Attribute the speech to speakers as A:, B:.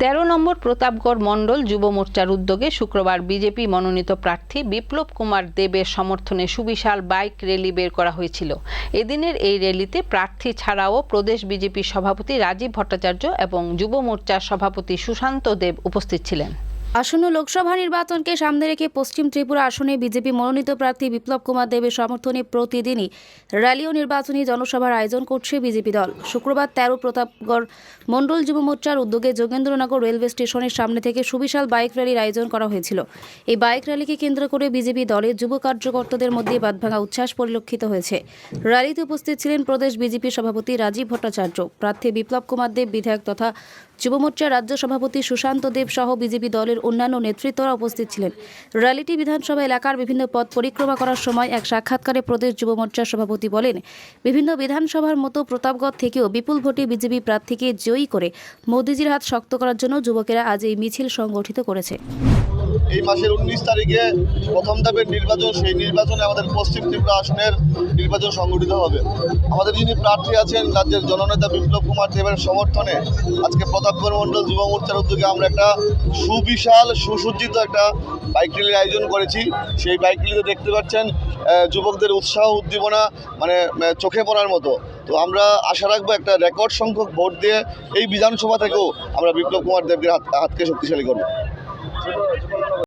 A: তেরো নম্বর প্রতাপগড় মণ্ডল যুব মোর্চার উদ্যোগে শুক্রবার বিজেপি মনোনীত প্রার্থী বিপ্লব কুমার দেবের সমর্থনে সুবিশাল বাইক র্যালি বের করা হয়েছিল। এদিনের এই র্যালিতে প্রার্থী ছাড়াও প্রদেশ বিজেপি সভাপতি রাজীব ভট্টাচার্য এবং যুব মোর্চার সভাপতি সুশান্ত দেব উপস্থিত ছিলেন।
B: আসন্ন লোকসভা নির্বাচনকে সামনে রেখে পশ্চিম ত্রিপুরা আসনে বিজেপি মনোনীত প্রার্থী বিপ্লব কুমার দেবের সমর্থনে প্রতিদিনই র্যালি ও নির্বাচনী জনসভার আয়োজন করছে বিজেপি দল। শুক্রবার তেরো প্রতাপগড় মণ্ডল যুব মোর্চার উদ্যোগে যোগেন্দ্রনগর রেলওয়ে স্টেশনের সামনে থেকে সুবিশাল বাইক র্যালির আয়োজন করা হয়েছিল। এই বাইক র্যালিকে কেন্দ্র করে বিজেপি দলের যুব কার্যকর্তাদের মধ্যে বাদভাঙা উচ্ছ্বাস পরিলক্ষিত হয়েছে। র্যালিতে উপস্থিত ছিলেন প্রদেশ বিজেপি সভাপতি রাজীব ভট্টাচার্য, প্রার্থী বিপ্লব কুমার দেব, বিধায়ক তথা যুব মোর্চার রাজ্য সভাপতি সুশান্ত দেব সহ বিজেপি দলের অন্যান্য নেতৃত্বরা উপস্থিত ছিলেন। র্যালিটি বিধানসভা এলাকার বিভিন্ন পথ পরিক্রমা করার সময় এক সাক্ষাৎকারে প্রদেশ যুব মোর্চার সভাপতি বলেন, বিভিন্ন বিধানসভার মতো প্রতাপগড় থেকেও বিপুল ভোটে বিজেপি প্রার্থীকে জয়ী করে মোদিজির হাত শক্ত করার জন্য যুবকেরা আজ এই মিছিল সংগঠিত করেছে।
C: এই মাসের উনিশ তারিখে প্রথম ধাপের নির্বাচন, সেই নির্বাচনে আমাদের পশ্চিম ত্রিপুরা আসনের নির্বাচন সংগঠিত হবে। আমাদের যিনি প্রার্থী আছেন, রাজ্যের জননেতা বিপ্লব কুমার দেবের সমর্থনে আজকে প্রতাপগড় মণ্ডল যুব মোর্চার উদ্যোগে আমরা একটা সুবিশাল, সুসজ্জিত একটা বাইক র্যালির আয়োজন করেছি। সেই বাইক র্যালিতে দেখতে পাচ্ছেন যুবকদের উৎসাহ, উদ্দীপনা মানে চোখে পড়ার মতো। তো আমরা আশা রাখব একটা রেকর্ড সংখ্যক ভোট দিয়ে এই বিধানসভা থেকেও আমরা বিপ্লব কুমার দেবকে হাত, হাতকে শক্তিশালী করব।